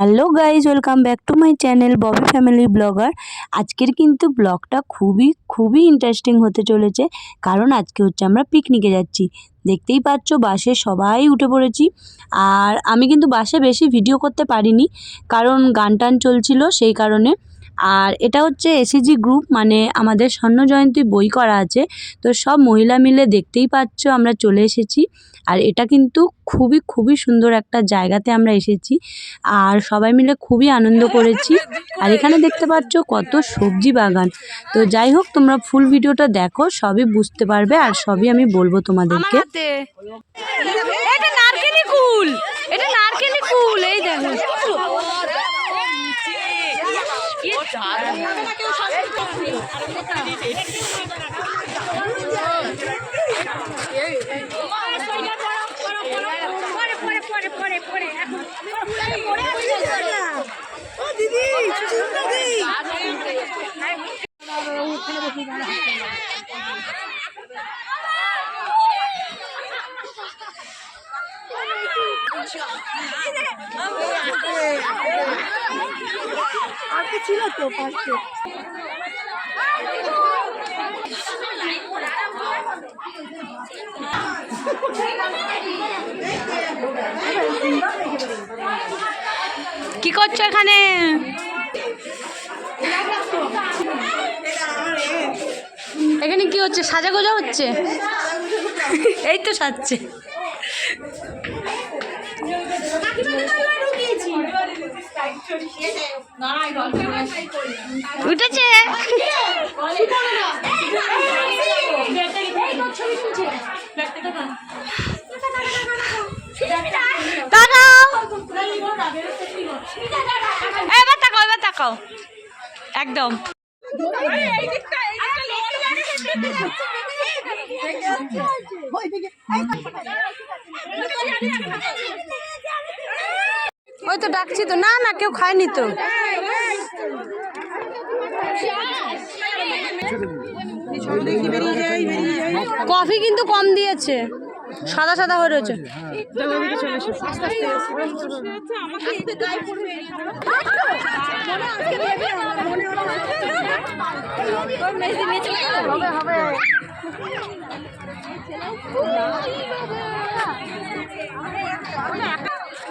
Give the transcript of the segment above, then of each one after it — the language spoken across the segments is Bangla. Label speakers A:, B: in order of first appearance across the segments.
A: Hello guys, welcome back to my channel Bobby family blogger. আজকের কিন্তু ব্লগটা খুবই খুবই ইন্টারেস্টিং হতে চলেছে। কারণ আজকে হচ্ছে আমরা পিকনিকে যাচ্ছি। দেখতেই পাচ্ছ, বাসে সবাই উঠে পড়েছি। আর আমি কিন্তু বাসে বেশি ভিডিও করতে পারিনি। কারণ গান টান চলছিল, সেই কারণে আর এটা হচ্ছে এসিজি গ্রুপ মানে আমাদের স্বর্ণ জয়ন্তী বই করা আছে। তো সব মহিলা মিলে দেখতেই পাচ্ছ, আমরা চলে এসেছি। আর এটা কিন্তু খুবই খুবই সুন্দর একটা জায়গাতে আমরা এসেছি। আর সবাই মিলে খুবই আনন্দ করেছি। আর এখানে দেখতে পাচ্ছ কত সবজি বাগান। তো যাই হোক, তোমরা ফুল ভিডিওটা দেখো, সবই বুঝতে পারবে আর সবই আমি বলব তোমাদেরকে।
B: এটা নারকেলি ফুল। এটা নারকেলি ফুল, এই দেখো। দিদি কি করছ এখানে? এখানে কি হচ্ছে? সাজা গোজা হচ্ছে? এই তো সাজছে। উঠেছে। এবার তাকাও একদম। ওই তো ডাকছি তো। না না, কেউ খায়নি তো। কফি কিন্তু কম দিয়েছে। সাদা সাদা হয়ে রয়েছে।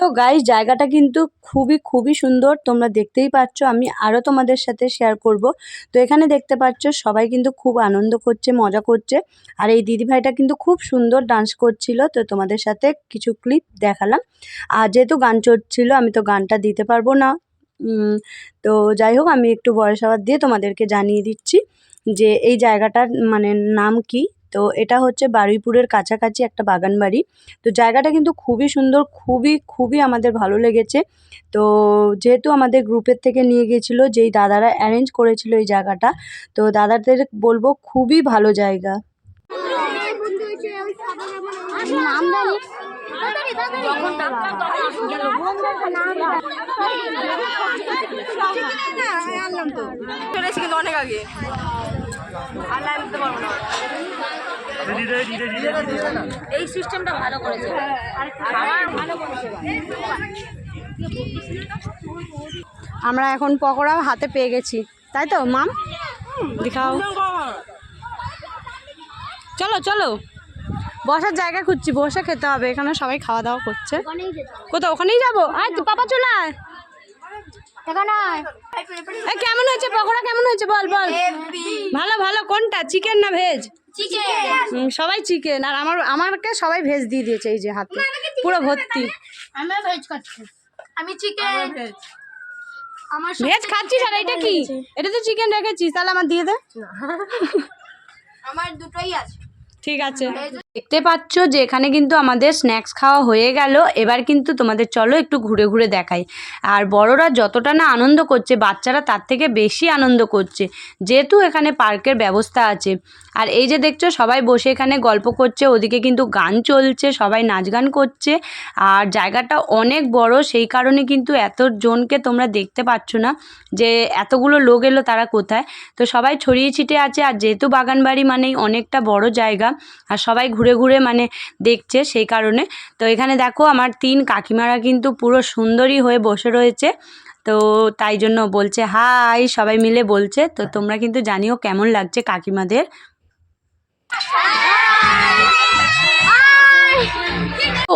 A: তো গাইস জায়গাটা কিন্তু খুবই খুবই সুন্দর। তোমরা দেখতেই পাচ্ছ, আমি আরও তোমাদের সাথে শেয়ার করব। তো এখানে দেখতে পাচ্ছ, সবাই কিন্তু খুব আনন্দ করছে, মজা করছে। আর এই দিদিভাইটা কিন্তু খুব সুন্দর ডান্স করছিল। তো তোমাদের সাথে কিছু ক্লিপ দেখালাম। আর যেহেতু গান চলছিল আমি তো গানটা দিতে পারব না। তো যাই হোক, আমি একটু বয়স আবার দিয়ে তোমাদেরকে জানিয়ে দিচ্ছি যে এই জায়গাটার মানে নাম কি। তো এটা হচ্ছে বারুইপুরের কাছাকাছি একটা বাগান বাড়ি তো জায়গাটা কিন্তু খুবই সুন্দর, খুবই খুবই আমাদের ভালো লেগেছে। তো যেহেতু আমাদের গ্রুপের থেকে নিয়ে গিয়েছিল, যেই দাদারা অ্যারেঞ্জ করেছিল এই জায়গাটা, তো দাদাদের বলব খুবই ভালো জায়গা।
B: চলেছি কিন্তু অনেক আগে। এই সিস্টেমটা ভালো করেছে। আমার
A: এখন পকোড়া হাতে পেয়ে গেছি। তাই তো, মাম? দেখাও। চলো চলো। বসার জায়গা খুঁজছি, বসে খেতে হবে। এখানে সবাই খাওয়া দাওয়া করছে। কোথাও, ওখানেই যাব? আর পাপা চলে আয়। এই কেমন হয়েছে? পকোড়া কেমন হয়েছে? বল বল। ভালো ভালো। কোনটা? চিকেন না ভেজ? হুম, সবাই চিকেন। আর আমার আমাকে সবাই ভেজ দিয়ে দিয়েছে এই যে হাতে। পুরো ভর্তি।
C: আমি ভেজ খাচ্ছি। আমি চিকেন।
A: ভেজ। খাচ্ছিস? আর এটা কি? এটা তো চিকেন রেখেছিস। তাহলে আমার দিয়ে দে।
C: আমার দুটোই আছে।
A: ঠিক আছে। দেখতে পাচ্ছ যে এখানে কিন্তু আমাদের স্ন্যাক্স খাওয়া হয়ে গেল। এবার কিন্তু তোমাদের চলো একটু ঘুরে ঘুরে দেখাই। আর বড়রা যতটা না আনন্দ করছে, বাচ্চারা তার থেকে বেশি আনন্দ করছে। যেহেতু এখানে পার্কের ব্যবস্থা আছে। আর এই যে দেখছ, সবাই বসে এখানে গল্প করছে, ওদিকে কিন্তু গান চলছে, সবাই নাচ গান করছে। আর জায়গাটা অনেক বড়, সেই কারণে কিন্তু এত জনকে তোমরা দেখতে পাচ্ছ না যে এতগুলো লোক এলো তারা কোথায়। তো সবাই ছড়িয়ে ছিটিয়ে আছে, আর যেহেতু বাগানবাড়ি মানেই অনেকটা বড় জায়গা আর সবাই ঘুরে ঘুরে মানে দেখছে সেই কারণে। তো এখানে দেখো আমার তিন কাকিমারা কিন্তু পুরো সুন্দরী হয়ে বসে রয়েছে। তো তাই জন্য বলছে, হাই, সবাই মিলে বলছে। তো তোমরা কিন্তু জানিও কেমন লাগছে কাকিমাদের।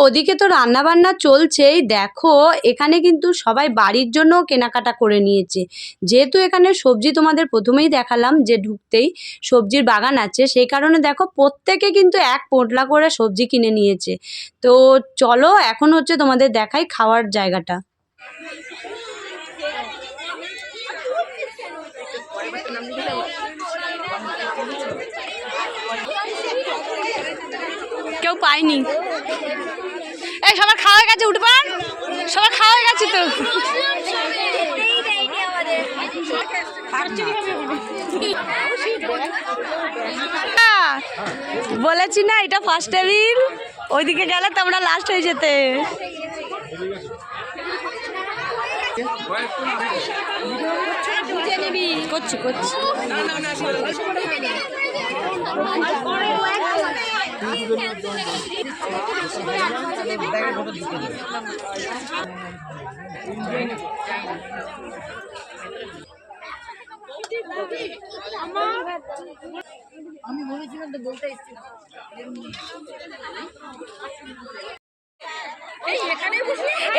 A: ওদিকে তো রান্না বান্না চলছেই। দেখো, এখানে কিন্তু সবাই বাড়ির জন্য কেনাকাটা করে নিয়েছে। যেহেতু এখানে সবজি তোমাদের প্রথমেই দেখালাম যে ঢুকতেই সবজির বাগান আছে, সেই কারণে দেখো, প্রত্যেকে কিন্তু এক পোটলা করে সবজি কিনে নিয়েছে। তো চলো, এখন হচ্ছে তোমাদের দেখাই খাওয়ার জায়গাটা। কেউ পায়নি। খাওয়া হয়ে গেছে উঠবান সবার খাওয়া হয়ে গেছে তো বলেছি না এটা ফার্স্ট টেবিল ওইদিকে গেলে তোমরা লাস্ট হয়ে যেতে করছি করছি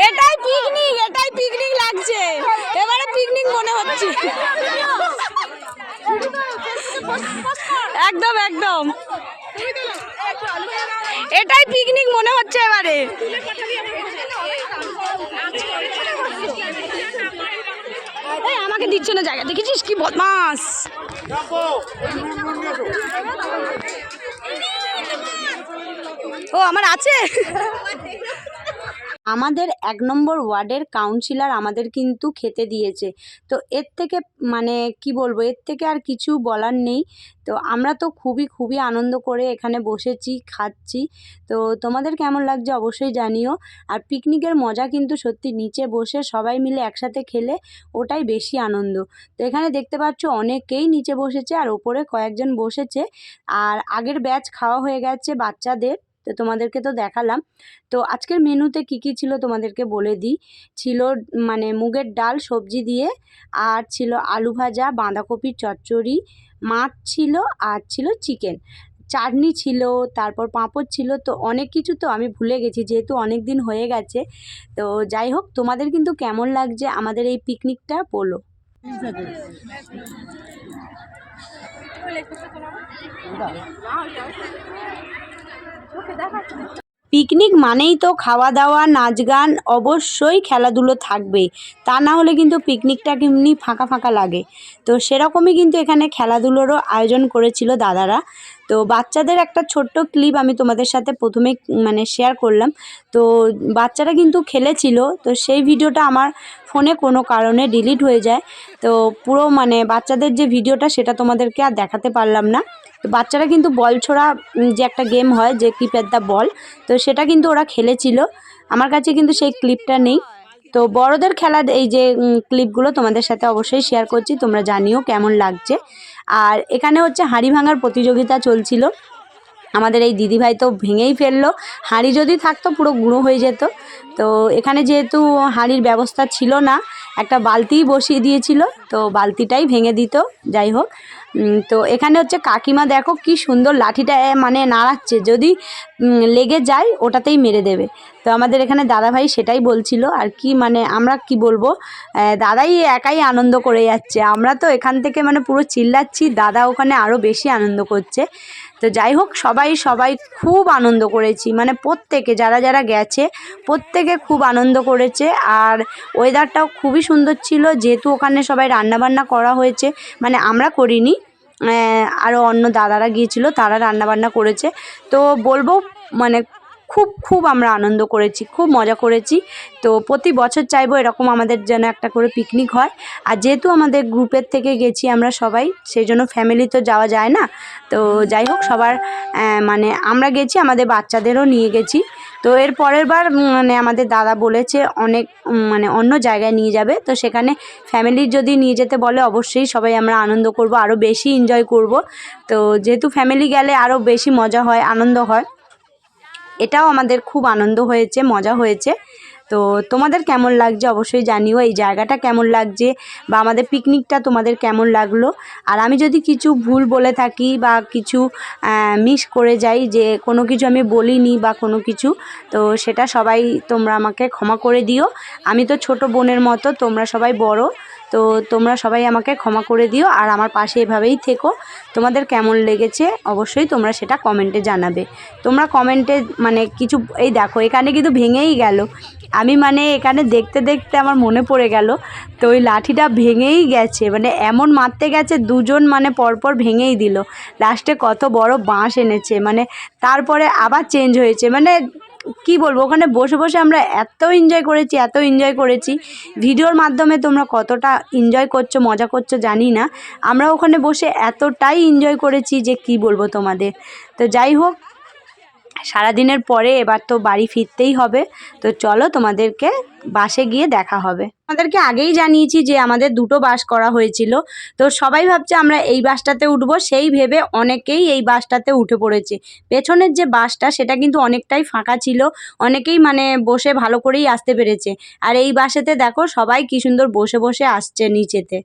A: এটাই পিকনিক এটাই পিকনিক লাগছে। এবারে পিকনিক মনে হচ্ছে। একদম একদম। এটাই পিকনিক মনে হচ্ছে এবারে। আমাকে দিচ্ছ না জায়গা। দেখেছিস কি বদমাস? ও, আমার আছে? আমাদের এক নম্বর ওয়ার্ডের কাউন্সিলর আমাদের কিন্তু খেতে দিয়েছে। তো এর থেকে মানে কি বলব, এর থেকে আর কিছু বলার নেই। তো আমরা তো খুবই খুবই আনন্দ করে এখানে বসেছি, খাচ্ছি। তো তোমাদের কেমন লাগছে অবশ্যই জানিও। আর পিকনিকের মজা কিন্তু সত্যি নিচে বসে সবাই মিলে একসাথে খেলে ওটাই বেশি আনন্দ। তো এখানে দেখতে পাচ্ছ অনেকেই নিচে বসেছে আর ওপরে কয়েকজন বসেছে। আর আগের ব্যাচ খাওয়া হয়ে গেছে বাচ্চাদের। তো তোমাদেরকে তো দেখালাম। তো আজকের মেনুতে কি কি ছিল তোমাদেরকে বলে দিই। ছিল মানে মুগের ডাল, সবজি দিয়ে, আর ছিল আলু ভাজা, বাঁধাকপির চচ্চড়ি, মাছ ছিল, আর ছিল চিকেন। চাটনি ছিল, তারপর পাঁপড় ছিল, তো অনেক কিছু তো আমি ভুলে গেছি, যেহেতু অনেক দিন হয়ে গেছে। তো যাই হোক, তোমাদের কিন্তু কেমন লাগছে আমাদের এই পিকনিকটা বলো। পিকনিক মানেই তো খাওয়া দাওয়া, নাচ গান, অবশ্যই খেলাধুলো থাকবে। তা না হলে কিন্তু পিকনিকটা কেমনি ফাঁকা ফাঁকা লাগে। তো সেরকমই কিন্তু এখানে খেলাধুলোরও আয়োজন করেছিল দাদারা। তো বাচ্চাদের একটা ছোট্ট ক্লিপ আমি তোমাদের সাথে প্রথমে মানে শেয়ার করলাম। তো বাচ্চারা কিন্তু খেলেছিল, তো সেই ভিডিওটা আমার ফোনে কোনো কারণে ডিলিট হয়ে যায়। তো পুরো মানে বাচ্চাদের যে ভিডিওটা, সেটা তোমাদেরকে আর দেখাতে পারলাম না। তো বাচ্চারা কিন্তু বল ছোড়া যে একটা গেম হয়, যে কিপ্যাড দ্য বল তো সেটা কিন্তু ওরা খেলেছিল। আমার কাছে কিন্তু সেই ক্লিপটা নেই। তো বড়দের খেলার এই যে ক্লিপগুলো তোমাদের সাথে অবশ্যই শেয়ার করছি, তোমরা জানিও কেমন লাগছে। আর এখানে হচ্ছে হাঁড়ি ভাঙার প্রতিযোগিতা চলছিল। আমাদের এই দিদিভাই তো ভেঙেই ফেলল। হাঁড়ি যদি থাকতো, পুরো গুঁড়ো হয়ে যেত। তো এখানে যেহেতু হাঁড়ির ব্যবস্থা ছিল না, একটা বালতিই বসিয়ে দিয়েছিল, তো বালতিটাই ভেঙে দিত। যাই হোক তো এখানে হচ্ছে কাকিমা, দেখো কি সুন্দর লাঠিটা মানে নাড়াচ্ছে। যদি লেগে যায়, ওটাতেই মেরে দেবে। তো আমাদের এখানে দাদাভাই সেটাই বলছিল। আর কি মানে আমরা কি বলব? দাদাই একাই আনন্দ করে যাচ্ছে। আমরা তো এখান থেকে মানে পুরো চিল্লাচ্ছি, দাদা ওখানে আরও বেশি আনন্দ করছে। তো যাই হোক, সবাই সবাই খুব আনন্দ করেছি। মানে প্রত্যেকে, যারা যারা গেছে, প্রত্যেকে খুব আনন্দ করেছে। আর ওয়েদারটাও খুবই সুন্দর ছিল। যেহেতু ওখানে সবাই রান্নাবান্না করা হয়েছে মানে আমরা করিনি। আরও অন্য দাদারা গিয়েছিল, তারা রান্নাবান্না করেছে। তো বলব মানে খুব খুব আমরা আনন্দ করেছি, খুব মজা করেছি। তো প্রতি বছর চাইব এরকম আমাদের যেন একটা করে পিকনিক হয়। আর যেহেতু আমাদের গ্রুপের থেকে গেছি আমরা সবাই, সেই জন্য ফ্যামিলি তো যাওয়া যায় না। তো যাই হোক, সবার মানে আমরা গেছি, আমাদের বাচ্চাদেরও নিয়ে গেছি। তো এর পরের বার মানে আমাদের দাদা বলেছে অনেক মানে অন্য জায়গায় নিয়ে যাবে। তো সেখানে ফ্যামিলির যদি নিয়ে যেতে বলে, অবশ্যই সবাই আমরা আনন্দ করব আরও বেশি এনজয় করব। তো যেহেতু ফ্যামিলি গেলে আরও বেশি মজা হয়, আনন্দ হয়। এটাও আমাদের খুব আনন্দ হয়েছে, মজা হয়েছে। তো তোমাদের কেমন লাগছে অবশ্যই জানিও, এই জায়গাটা কেমন লাগছে বা আমাদের পিকনিকটা তোমাদের কেমন লাগল? আর আমি যদি কিছু ভুল বলে থাকি বা কিছু মিস করে যাই যে কোনো কিছু আমি বলিনি বা কোনো কিছু, তো সেটা সবাই তোমরা আমাকে ক্ষমা করে দিও। আমি তো ছোট বোনের মতো, তোমরা সবাই বড়। তো তোমরা সবাই আমাকে ক্ষমা করে দিও আর আমার পাশে এভাবেই থেকো। তোমাদের কেমন লেগেছে অবশ্যই তোমরা সেটা কমেন্টে জানাবে। তোমরা কমেন্টে মানে কিছু, এই দেখো, এখানে কিন্তু ভেঙেই গেল। আমি মানে এখানে দেখতে দেখতে আমার মনে পড়ে গেল, তো ওই লাঠিটা ভেঙেই গেছে মানে এমন মারতে গেছে, দুজন মানে পরপর ভেঙেই দিল। লাস্টে কত বড় বাঁশ এনেছে মানে তারপরে আবার চেঞ্জ হয়েছে মানে কি বলব, ওখানে বসে বসে আমরা এত এনজয় করেছি এত এনজয় করেছি। ভিডিওর মাধ্যমে তোমরা কতটা এনজয় করছ, মজা করছ জানি না। আমরা ওখানে বসে এতটাই এনজয় করেছি যে কি বলব তোমাদের। তো যাই হোক সারাদিনের পরে এবার তো বাড়ি ফিরতেই হবে। তো চলো তোমাদেরকে বাসে গিয়ে দেখা হবে। আমাদেরকে আগেই জানিয়েছি যে আমাদের দুটো বাস করা হয়েছিল। তো সবাই ভাবছে আমরা এই বাসটাতে উঠবো। সেই ভেবে অনেকেই এই বাসটাতে উঠে পড়েছে। পেছনের যে বাসটা, সেটা কিন্তু অনেকটাই ফাঁকা ছিল। অনেকেই মানে বসে ভালো করেই আসতে পেরেছে। আর এই বাসেতে দেখো সবাই কি সুন্দর বসে বসে আসছে নিচেতে।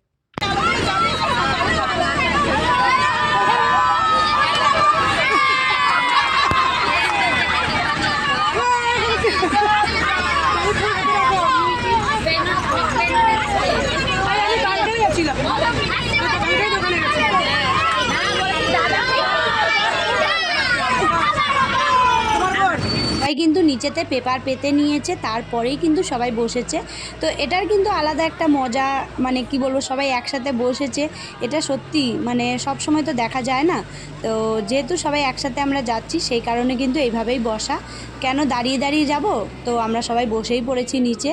A: সবাই কিন্তু নিচেতে পেপার পেতে নিয়েছে, তারপরেই কিন্তু সবাই বসেছে। তো এটার কিন্তু আলাদা একটা মজা মানে কি বলব, সবাই একসাথে বসেছে, এটা সত্যি মানে সব সময় তো দেখা যায় না। তো যেহেতু সবাই একসাথে আমরা যাচ্ছি, সেই কারণে কিন্তু এইভাবেই বসা। কেন দাঁড়িয়ে দাঁড়িয়ে যাব? তো আমরা সবাই বসেই পড়েছি নিচে।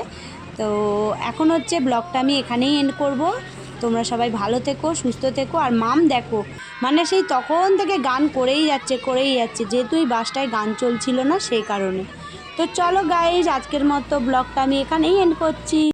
A: তো এখন হচ্ছে ব্লগটা আমি এখানেই এন্ড করব। তোমরা সবাই ভালো থেকো, সুস্থ থেকো আর মাম দেখো। মানে সেই তখন থেকে গান করেই যাচ্ছে করেই যাচ্ছে। যেহেতু এই বাসটায় গান চলছিল না সেই কারণে। তো চলো গাইজ আজকের মতো ব্লগটা আমি এখানেই এন্ড করছি।